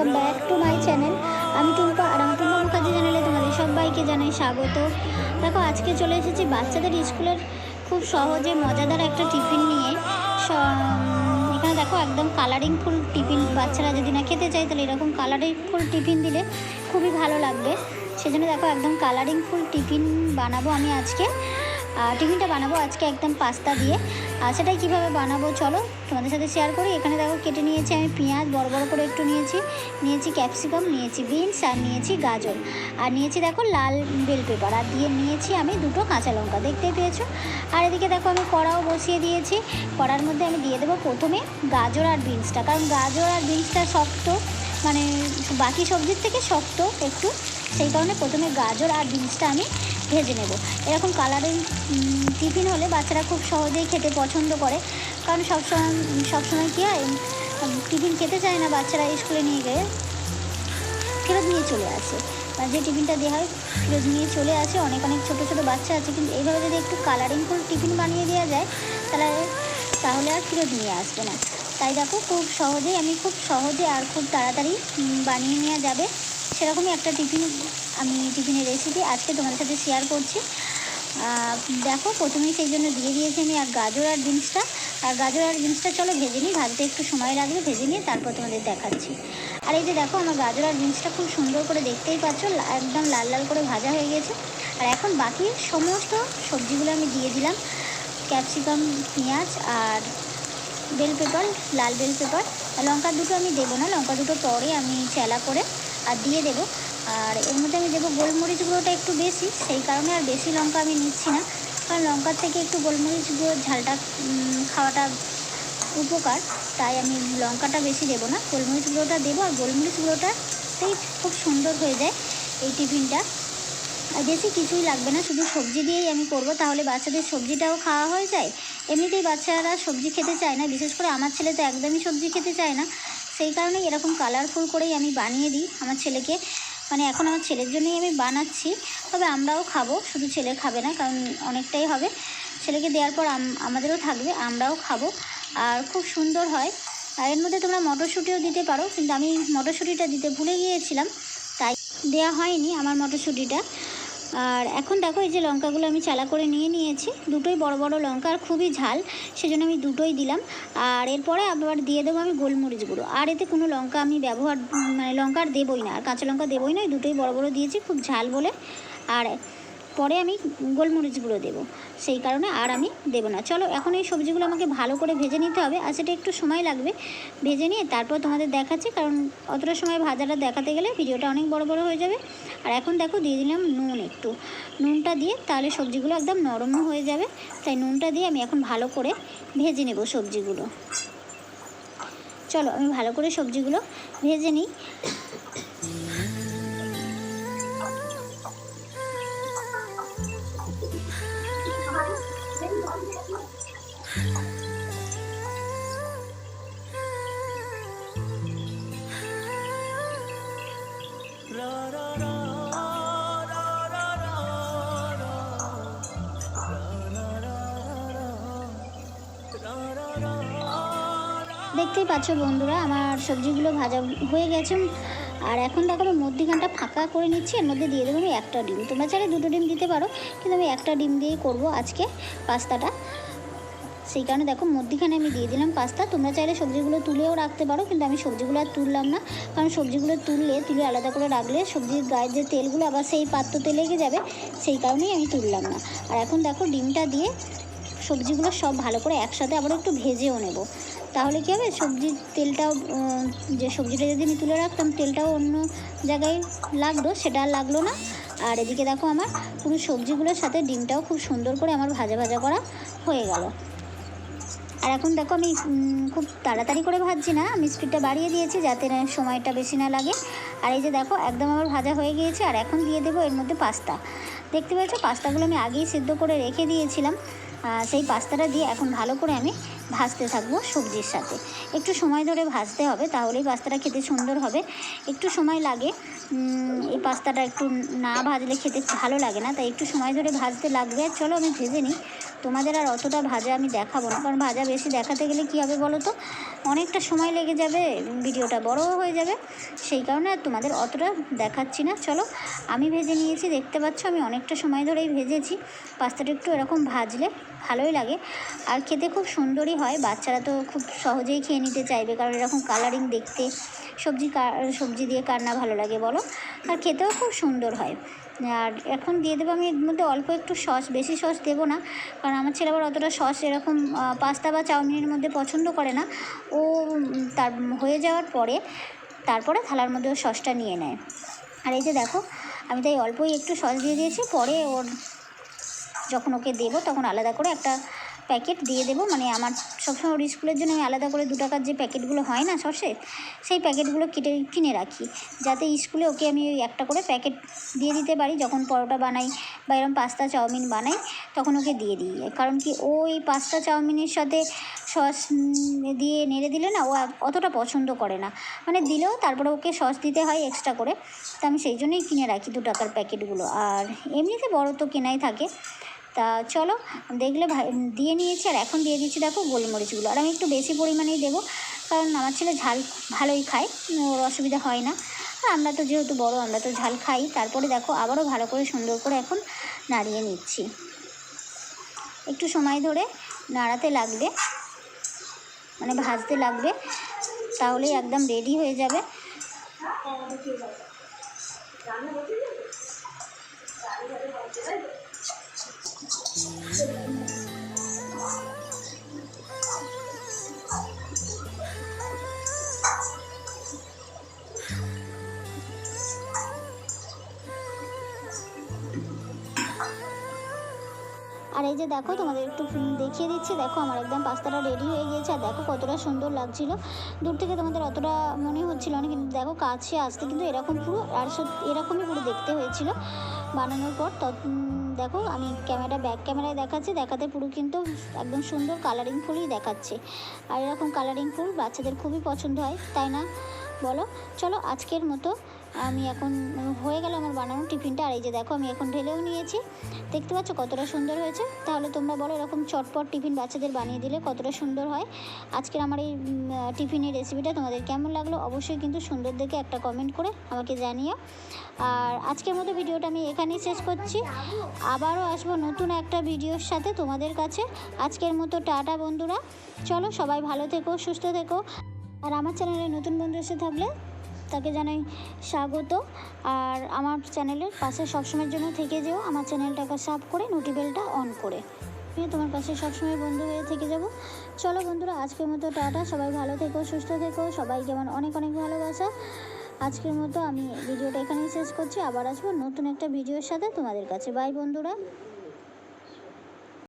Welcome back to my channel. আমি তুমি আর আমি টুম্পা মুখার্জি চ্যানেলে তোমাদের সবাইকে জানাই স্বাগত। দেখো, আজকে চলে এসেছি বাচ্চাদের স্কুলের খুব সহজে মজাদার একটা টিফিন নিয়ে। এখানে দেখো, একদম কালারিং ফুল টিফিন বাচ্চারা যদি না খেতে চায়, তাহলে এরকম কালারিং ফুল টিফিন দিলে খুবই ভালো লাগবে। সেজন্য দেখো, একদম কালারিং ফুল টিফিন বানাবো আমি আজকে। টিফিনটা বানাবো আজকে একদম পাস্তা দিয়ে। আর সেটাই কীভাবে বানাবো চলো, তোমাদের সাথে শেয়ার করি। এখানে দেখো কেটে নিয়েছি আমি পেঁয়াজ, বড় বড় করে একটু নিয়েছি। নিয়েছি ক্যাপসিকাম নিয়েছি বিনস আর নিয়েছি গাজর। আর নিয়েছি দেখো লাল বেল পেপার আর দিয়ে নিয়েছি আমি দুটো কাঁচা লঙ্কা, দেখতেই পেয়েছ? আর এদিকে দেখো আমি কড়াও বসিয়ে দিয়েছি। কড়ার মধ্যে আমি দিয়ে দেবো প্রথমে গাজর আর বিনসটা কারণ গাজর আর বিনসটা শক্ত মানে বাকি সবজির থেকে শক্ত একটু। সেই কারণে প্রথমে গাজর আর বিনসটা আমি ভেজে নেব। এরকম কালারিং টিফিন হলে বাচ্চারা খুব সহজেই খেতে পছন্দ করে। কারণ সবসময় সবসময় কী হয় টিফিন খেতে চায় না বাচ্চারা স্কুলে নিয়ে গিয়ে। ফেরত নিয়ে চলে আসে। যে টিফিনটা দেওয়া হয়, ফেরত নিয়ে চলে আসে। অনেক অনেক ছোটো ছোটো বাচ্চা আছে। কিন্তু এইভাবে যদি একটু কালারিং ফুল টিফিন বানিয়ে দেওয়া যায়, তাহলে তাহলে আর ফেরত নিয়ে আসবে না। তাই দেখো, খুব সহজেই, আমি খুব সহজে আর খুব তাড়াতাড়ি বানিয়ে নেওয়া যাবে। সেরকমই একটা টিফিন আমি টিফিনের রেসিপি আজকে তোমাদের সাথে শেয়ার করছি। দেখো প্রথমেই সেই জন্য দিয়ে দিয়েছি আমি আর গাজর আর বিনসটা। আর গাজর আর বিনসটা চলো ভেজে নিই, ভাজতে একটু সময় লাগবে, ভেজে নিয়ে তারপর তোমাদের দেখাচ্ছি। আর এই যে দেখো আমার গাজর আর বিনসটা খুব সুন্দর করে দেখতেই পাচ্ছ একদম লাল লাল করে ভাজা হয়ে গেছে। আর এখন বাকি সমস্ত সবজিগুলো আমি দিয়ে দিলাম। ক্যাপসিকাম, পেঁয়াজ আর বেল পেপার লাল বেল পেপার লঙ্কা দুটো আমি দেবো না, লঙ্কা দুটো পরে আমি চেলা করে আর দিয়ে দেবো। আর এর মধ্যে আমি দেবো গোলমরিচ গুঁড়োটা একটু বেশি, সেই কারণে আর বেশি লঙ্কা আমি নিচ্ছি না। কারণ লঙ্কার থেকে একটু গোলমরিচ গুঁড়োর ঝালটা খাওয়াটা উপকার। তাই আমি লঙ্কাটা বেশি দেবো না। গোলমরিচ গুঁড়োটা দেবো আর গোলমরিচ গুঁড়োটাতেই খুব সুন্দর হয়ে যায় এই টিফিনটা। আর বেশি কিছুই লাগবে না, শুধু সবজি দিয়েই আমি করব। তাহলে বাচ্চাদের সবজিটাও খাওয়া হয়ে যায়। এমনিতেই বাচ্চারা সবজি খেতে চায় না, বিশেষ করে আমার ছেলে তো একদমই সবজি খেতে চায় না। সেই কারণেই এরকম কালারফুল করেই আমি বানিয়ে দিই আমার ছেলেকে। মানে এখন আমার ছেলের জন্যই আমি বানাচ্ছি, তবে আমরাও খাব, শুধু ছেলে খাবে না, কারণ অনেকটাই হবে। ছেলেকে দেওয়ার পর আম- আমাদেরও থাকবে, আমরাও খাব। আর খুব সুন্দর হয়। আর এর মধ্যে তোমরা মটরশুঁটিও দিতে পারো, কিন্তু আমি মটরশুঁটিটা দিতে ভুলে গিয়েছিলাম, তাই দেওয়া হয়নি আমার মটরশুঁটিটা। আর এখন দেখো এই যে লঙ্কাগুলো আমি চালা করে নিয়ে নিয়েছি। দুটোই বড় বড় লঙ্কা আর খুবই ঝাল, সেজন্য আমি দুটোই দিলাম। আর এরপরে আবার দিয়ে দেবো আমি গোলমরিচগুলো আর এতে কোনো লঙ্কা আমি ব্যবহার মানে লঙ্কা আর দেবোই না, আর কাঁচা লঙ্কা দেবোই না দুটোই বড় বড় দিয়েছি, খুব ঝাল বলে। আর পরে আমি গোলমরিচ গুঁড়ো দেবো। সেই কারণে আর আমি দেবো না। চলো, এখন এই সবজিগুলো আমাকে ভালো করে ভেজে নিতে হবে। আর সেটা একটু সময় লাগবে। ভেজে নিয়ে তারপর তোমাদের দেখাচ্ছি, কারণ অতটা সময় ভাজাটা দেখাতে গেলে ভিডিওটা অনেক বড় বড় হয়ে যাবে। আর এখন দেখো, দিয়ে দিলাম নুন একটু। নুনটা দিয়ে তাহলে সবজিগুলো একদম নরমও হয়ে যাবে। তাই নুনটা দিয়ে আমি এখন ভালো করে ভেজে নেব সবজিগুলো। চলো, আমি ভালো করে সবজিগুলো ভেজে নিই। দেখতেই পাচ্ছ বন্ধুরা, আমার সবজিগুলো ভাজা হয়ে গেছে। আর এখন দেখো আমি মধ্যিখানটা ফাঁকা করে নিচ্ছি, এর মধ্যে দিয়ে দেবো আমি একটা ডিম। তোমরা চাইলে দুটো ডিম দিতে পারো, কিন্তু আমি একটা ডিম দিয়েই করব আজকে পাস্তাটা। সেই কারণে দেখো মধ্যিখানে আমি দিয়ে দিলাম পাস্তা। তোমরা চাইলে সবজিগুলো তুলেও রাখতে পারো, কিন্তু আমি সবজিগুলো আর তুললাম না। কারণ সবজিগুলো তুললে, তুলে আলাদা করে রাখলে সবজির গায়ের যে তেলগুলো আবার সেই পাত্রতে লেগে যাবে, সেই কারণেই আমি তুললাম না। আর এখন দেখো ডিমটা দিয়ে সবজিগুলো সব ভালো করে একসাথে আবার একটু ভেজেও নেব। তাহলে কী হবে? সবজির তেলটাও যে সবজিটা যদি আমি তুলে রাখতাম, তেলটাও অন্য জায়গায় লাগল, সেটা আর লাগল না। আর এদিকে দেখো আমার পুরো সবজিগুলোর সাথে ডিমটাও খুব সুন্দর করে আমার ভাজা ভাজা করা হয়ে গেল। আর এখন দেখো আমি খুব তাড়াতাড়ি করে ভাজছি না, আমি স্পিডটা বাড়িয়ে দিয়েছি যাতে সময়টা বেশি না লাগে। আর এই যে দেখো, একদম আমার ভাজা হয়ে গিয়েছে, আর এখন দিয়ে দেবো এর মধ্যে পাস্তা। দেখতে পেয়েছ? পাস্তাগুলো আমি আগেই সিদ্ধ করে রেখে দিয়েছিলাম। সেই পাস্তাটা দিয়ে এখন ভালো করে আমি ভাজতে থাকব সবজির সাথে। একটু সময় ধরে ভাজতে হবে, তাহলেই পাস্তাটা খেতে সুন্দর হবে। একটু সময় লাগে এই পাস্তাটা একটু না ভাজলে খেতে ভালো লাগে না, তাই একটু সময় ধরে ভাজতে লাগবে। আর চলো আমি ভেজে নিই। তোমাদের আর অতটা ভাজা আমি দেখাবো না। কারণ ভাজা বেশি দেখাতে গেলে কী হবে বলো তো? অনেকটা সময় লেগে যাবে ভিডিওটা বড়ও হয়ে যাবে। সেই কারণে আর তোমাদের অতটা দেখাচ্ছি না। চলো, আমি ভেজে নিয়েছি, দেখতে পাচ্ছ আমি অনেকটা সময় ধরেই ভেজেছি। পাস্তাটা একটু এরকম ভাজলে ভালোই লাগে। আর খেতে খুব সুন্দরই হয়, বাচ্চারা তো খুব সহজেই খেয়ে নিতে চাইবে। কারণ এরকম কালারিং দেখতে, সবজি কা- সবজি দিয়ে কার না ভালো লাগে বলো। আর খেতেও খুব সুন্দর হয়। আর এখন দিয়ে দেবো আমি এর মধ্যে অল্প একটু সস, বেশি সস দেবো না। কারণ আমার ছেলে আবার অতটা সস এরকম পাস্তা বা চাউমিনের মধ্যে পছন্দ করে না। ও তার, হয়ে যাওয়ার পরে তারপরে থালার মধ্যে ও সসটা নিয়ে নেয়। আর এই যে দেখো, আমি তাই অল্পই একটু সস দিয়ে দিয়েছি। পরে ওর যখন ওকে দেবো তখন আলাদা করে একটা প্যাকেট দিয়ে দেবো। মানে আমার সবসময় ওর স্কুলের জন্য আমি আলাদা করে দু টাকার যে প্যাকেটগুলো হয় না সসের সেই প্যাকেটগুলো কেটে, কিনে রাখি। যাতে স্কুলে ওকে আমি ওই একটা করে প্যাকেট দিয়ে দিতে পারি। যখন পরোটা বানাই বা এরকম পাস্তা চাউমিন বানাই, তখন ওকে দিয়ে দিই। কারণ কি ও এই পাস্তা চাউমিনের সাথে সস দিয়ে নেড়ে দিলে না ও অতটা পছন্দ করে না। মানে দিলেও তারপরে ওকে সস দিতে হয় এক্সট্রা করে। তো আমি সেই জন্যই কিনে রাখি দু টাকার প্যাকেটগুলো আর এমনিতে বড় তো কেনাই থাকে। তা চলো, দেখলে দিয়ে নিয়েছি আর এখন দিয়ে দিচ্ছি দেখো গোলমরিচগুলো। আর আমি একটু বেশি পরিমাণেই দেবো, কারণ আমার ছেলে ঝাল ভালোই খায়, ওর অসুবিধা হয় না। আমরা তো যেহেতু বড়, আমরা তো ঝাল খাই, তারপরে দেখো আবারও ভালো করে সুন্দর করে এখন নাড়িয়ে নিচ্ছি। একটু সময় ধরে নাড়াতে লাগবে মানে ভাজতে লাগবে, তাহলেই একদম রেডি হয়ে যাবে। আর এই যে দেখো, তোমাদের একটু দেখিয়ে দিচ্ছি। দেখো, আমার একদম পাস্তাটা রেডি হয়ে গিয়েছে। আর দেখো, কতটা সুন্দর লাগছিল। দূর থেকে তোমাদের অতটা মনে হচ্ছিল না, কিন্তু দেখো, কাছে আসতে কিন্তু এরকম পুরো, আর এরকমই পুরো দেখতে হয়েছিল বানানোর পর। দেখো, আমি ক্যামেরা ব্যাক ক্যামেরায় দেখাচ্ছি। দেখাতে পুরো কিন্তু একদম সুন্দর কালারিং ফুলই দেখাচ্ছে। আর এরকম কালারিং ফুল বাচ্চাদের খুবই পছন্দ হয়, তাই না? বলো, চলো, আজকের মতো আমি এখন হয়ে গেল আমার বানানো টিফিনটা। আর এই যে দেখো, আমি এখন ঢেলেও নিয়েছি। দেখতে পাচ্ছ কতটা সুন্দর হয়েছে? তাহলে তোমরা বলো এরকম চটপট টিফিন বাচ্চাদের বানিয়ে দিলে কতটা সুন্দর হয়। আজকের আমার এই টিফিনের রেসিপিটা তোমাদের কেমন লাগল অবশ্যই কিন্তু সুন্দর দেখে একটা কমেন্ট করে আমাকে জানিও। আর আজকের মতো ভিডিওটা আমি এখানেই শেষ করছি। আবারও আসব নতুন একটা ভিডিওর সাথে তোমাদের কাছে। আজকের মতো টাটা বন্ধুরা। চলো সবাই ভালো থেকো, সুস্থ থেকো। আর আমার চ্যানেলে নতুন বন্ধু এসে থাকলে তাকে জানাই স্বাগত। আর আমার চ্যানেলের পাশে সবসময়ের জন্য থেকে যেও, আমার চ্যানেলটাকে সাব করে নোটিবেলটা অন করে। আমি তোমার পাশে সবসময় বন্ধু হয়ে থেকে যাব। চলো বন্ধুরা, আজকের মতো টাটা। সবাই ভালো থেকো, সুস্থ থেকো। সবাইকে আমার অনেক অনেক ভালোবাসা। আজকের মতো আমি ভিডিওটা এখানেই শেষ করছি। আবার আসব নতুন একটা ভিডিওর সাথে তোমাদের কাছে। বাই বন্ধুরা।